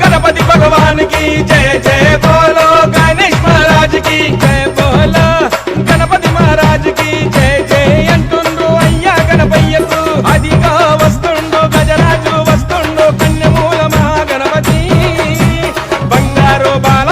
గణపతి భగవాన్కి జయ జయ బోలో. గణేష్ మహారాజ్కి జయ బోలో. గణపతి మహారాజ్కి జయ జయ అంటుండు. అయ్యా గణపయ్యకు అదిగా వస్తుండు. గజరాజు వస్తుండు. కన్యమూల మహాగణపతి బంగారు బాల